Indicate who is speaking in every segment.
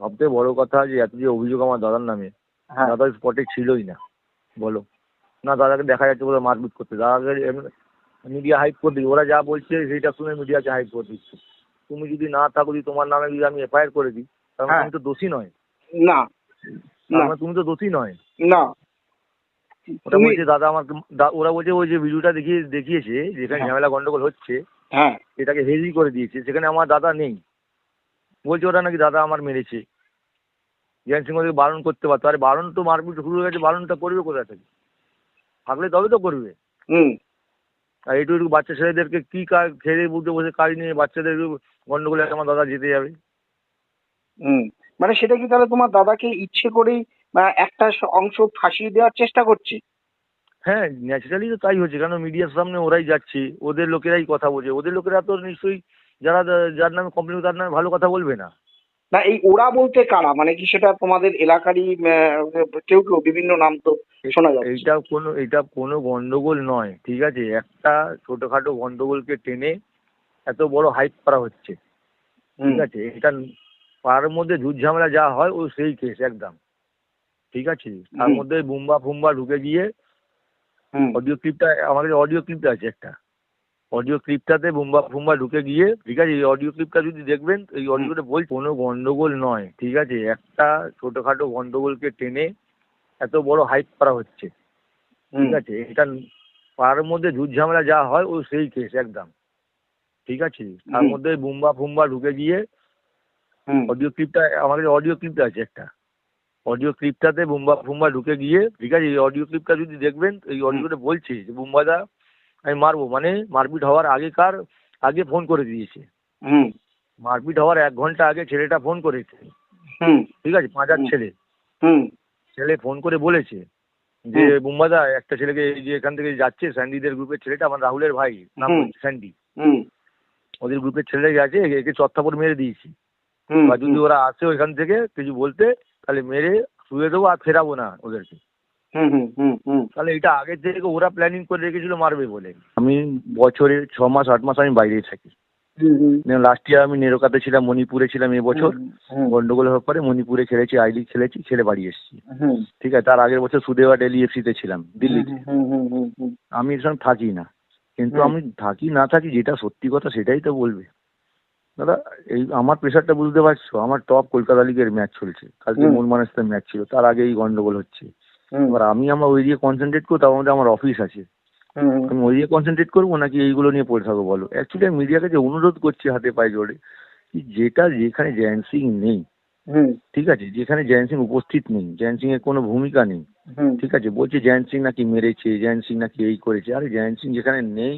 Speaker 1: সবথেকে বড় কথা যে এত যে অভিযোগ আমার দাদার নামে
Speaker 2: হ্যাঁ।
Speaker 1: দাদা স্পটে ছিলই না বলো। না দাদাকে দেখা যাচ্ছে বলে মারপিট করতে। দাদাকে মিডিয়া হাইপ করে দিচ্ছে। ওরা যা বলছে সেইটা শুনে মিডিয়াকে হাইপ করে দিচ্ছে। তুমি যদি না থাকো যদি তোমার নামে যদি আমি এফআইআর করে দিই তাহলে
Speaker 2: হ্যাঁ।
Speaker 1: তুমি তো দোষী নয়।
Speaker 2: না না।
Speaker 1: মানে তুমি তো দোষী নয়।
Speaker 2: না। তুমি
Speaker 1: বলছে দাদা আমাকে ওরা বলছে ওই যে ভিডিওটা দেখিয়ে দেখিয়েছে যেখানে
Speaker 2: হ্যাঁ।
Speaker 1: ঝামেলা গন্ডগোল হচ্ছে
Speaker 2: হ্যাঁ।
Speaker 1: এটাকে হেজি করে দিয়েছে। সেখানে আমার দাদা নেই। বলছে ওরা নাকি দাদা আমার মেরেছে। জ্ঞান সিং ওদেরকে বারণ করতে পারতো আরে বারণ তো মারপিট শুরু হয়ে গেছে বারণটা করবে কোথা থেকে? থাকলে তবে তো করবে।
Speaker 2: হুম।
Speaker 1: আর একটু একটু বাচ্চা ছেলেদেরকে কি কাজ ছেলে বুঝতে বসে কাজ নিয়ে বাচ্চাদের গন্ডগোলে আমার দাদা জিতে যাবে।
Speaker 2: হুম। মানে সেটা কি তাহলে তোমার দাদাকে ইচ্ছে করেই একটা অংশ ফাঁসিয়ে দেওয়ার চেষ্টা করছে?
Speaker 1: হ্যাঁ ন্যাচারালি তো তাই হচ্ছে কারণ মিডিয়ার সামনে ওরাই যাচ্ছে ওদের লোকেরাই কথা বলছে ওদের লোকেরা তো নিশ্চয়ই যারা যার নামে কমপ্লেন তার নামে ভালো কথা বলবে না।
Speaker 2: না এই ওরা বলতে কারা? মানে কি সেটা তোমাদের এলাকারই কেউ কেউ? বিভিন্ন নাম তো শোনা যাচ্ছে।
Speaker 1: এইটা কোনো এটা কোনো গন্ডগোল নয় ঠিক আছে? একটা ছোটখাটো গন্ডগোলকে টেনে এত বড় হাইপ করা হচ্ছে ঠিক আছে? এটা পাড়ার মধ্যে ঝুট ঝামেলা যা হয় ও সেই কেস একদম। ঠিক আছে? তার মধ্যে বুম্বা ফুম্বা ঢুকে গিয়ে অডিও ক্লিপটা আমার কাছে অডিও ক্লিপটা আছে একটা। অডিও ক্লিপটাতে বুম্বা ফুম্বা ঢুকে গিয়ে ঠিক আছে এই অডিও ক্লিপটা যদি দেখবেন এই অডিওটা বল কোনো গন্ডগোল নয় ঠিক আছে একটা ছোটখাটো গন্ডগোলকে টেনে এত বড় হাইপ করা হচ্ছে ঠিক আছে এটা পাড়ার মধ্যে ঝুট ঝামেলা যা হয় ও সেই কেস একদম ঠিক আছে তার। মধ্যে বুম্বা ফুম্বা ঢুকে গিয়ে অডিও ক্লিপটা আমার কাছে অডিও ক্লিপটা আছে একটা অডিও ক্লিপটাতে বুম্বা ফুম্বা ঢুকে গিয়ে ঠিক আছে এই অডিও ক্লিপটা যদি দেখবেন এই অডিওটা বলছে যে বুম্বাদা আমি মারবো। মানে মারপিট হওয়ার আগেকার আগে ফোন করে দিয়েছে।
Speaker 2: হুম,
Speaker 1: মারপিট হওয়ার এক ঘণ্টা আগে ছেলেটা ফোন করেছে।
Speaker 2: হুম,
Speaker 1: ঠিক আছে পাঁচার। ছেলে।
Speaker 2: হুম,
Speaker 1: ছেলে ফোন করে বলেছে যে। বুম্বাদা একটা ছেলেকে এই যে এখান থেকে যাচ্ছে স্যান্ডিদের গ্রুপের ছেলেটা আমার রাহুলের ভাই নাম স্যান্ডি।
Speaker 2: হুম,
Speaker 1: ওদের গ্রুপের ছেলে গেছে একে চত্থাপর মেরে দিয়েছি। বা যদি ওরা আসে ওইখান থেকে কিছু বলতে তাহলে মেরে শুয়ে দেবো আর ফেরাবো না ওদেরকে। তাহলে এটা আগে থেকে ওরা প্ল্যানিং করে রেখেছিল মারবে বলে। আমি বছরে ছ মাস আট মাস আমি বাইরেই থাকি। লাস্ট ইয়ার আমি নেরোকাতে ছিলাম মণিপুরে ছিলাম এবছর গন্ডগোল হওয়ার পরে মণিপুরে খেলেছি আই লিগ খেলেছি ছেড়ে বাড়ি এসেছি। ঠিক আছে তার আগের বছর সুদেবা ডেলি এফসিতে ছিলাম দিল্লিতে। আমি এর সঙ্গে থাকি না। কিন্তু আমি থাকি না থাকি যেটা সত্যি কথা সেটাই তো বলবে। দাদা এই আমার প্রেশারটা বুঝতে পারছ? আমার টপ কলকাতা লিগের ম্যাচ চলছে। কালকে মন মানুষের ম্যাচ ছিল তার আগে এই গন্ডগোল হচ্ছে। এবার আমি আমার ওই দিয়ে কনসেন্ট্রেট করব তার মধ্যে আমার অফিস আছে। আমি ওই দিয়ে কনসেন্ট্রেট করব নাকি এইগুলো নিয়ে পড়ে থাকব বলো? অ্যাকচুয়ালি আমি মিডিয়ার কাছে অনুরোধ করছি হাতে পায়ে জোরে কি যেটা যেখানে জয়ন্ত সিং নেই ঠিক আছে? যেখানে জয়ন্ত সিং উপস্থিত নেই জয়ন্ত সিং এর কোনো ভূমিকা নেই ঠিক আছে? বলছে জয়ন্ত সিং নাকি মেরেছে জয়ন্ত সিং নাকি এই করেছে। আরে জয়ন্ত সিং যেখানে নেই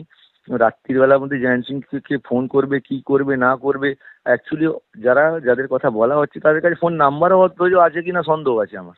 Speaker 1: রাত্রির বেলার মধ্যে জয়ন্ত সিংকে ফোন করবে কি করবে না করবে অ্যাকচুয়ালি যারা যাদের কথা বলা হচ্ছে তাদের কাছে ফোন নাম্বারও হয়তো আছে কিনা সন্দেহ আছে আমার।